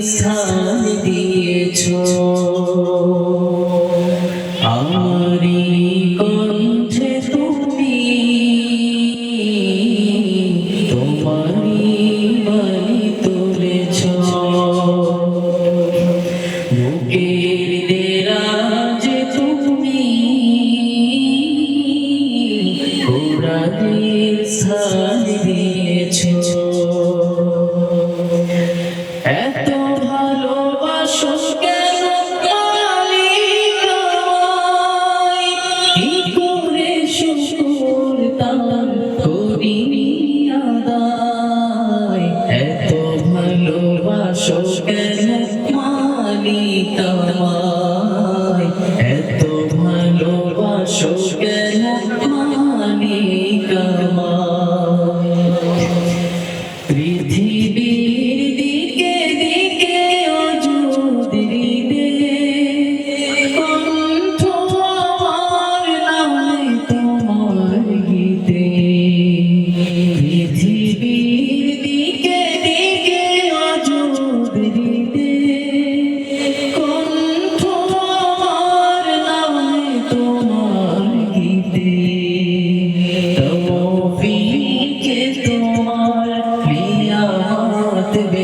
স্থান দিয়েছ। আমারি কণ্ঠে তুমি। তোমারি বাণী তুলেছ। বুকের ভালোবাসো কেন মালিকায়? এত ভালোবাসো কেন মালিকায়?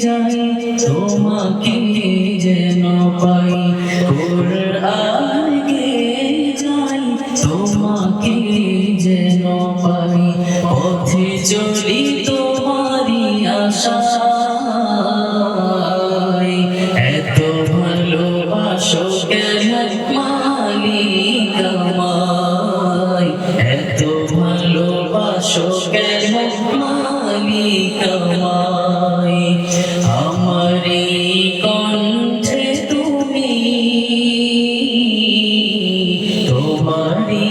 যাই তোমাকে যেন পাই। গিয়ে যাই, তোমাকে যেন পাই। পথে চলি তোমারি আশায়। এত ভালোবাসো কেন মালিক এত তোমারি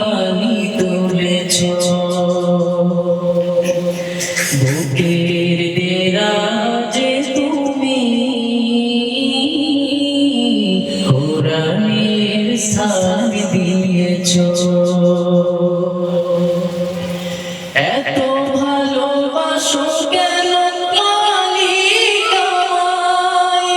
বাণী তুলেছ বুকের দেরাজে তুমি কোরআনের স্থান দিয়েছ এত ভালোবাসো কেন মালিক আমায়?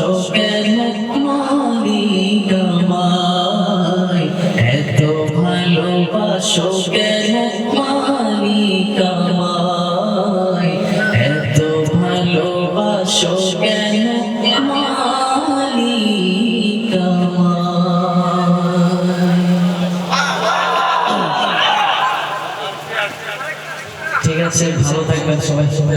ভালোবাসো কেন মালিক আমায়? এত ভালোবাসো কেন মালিক আমায়? এত ভালোবাসো কেন? ঠিক আছে, ভালো থাকবেন সবাই সবাই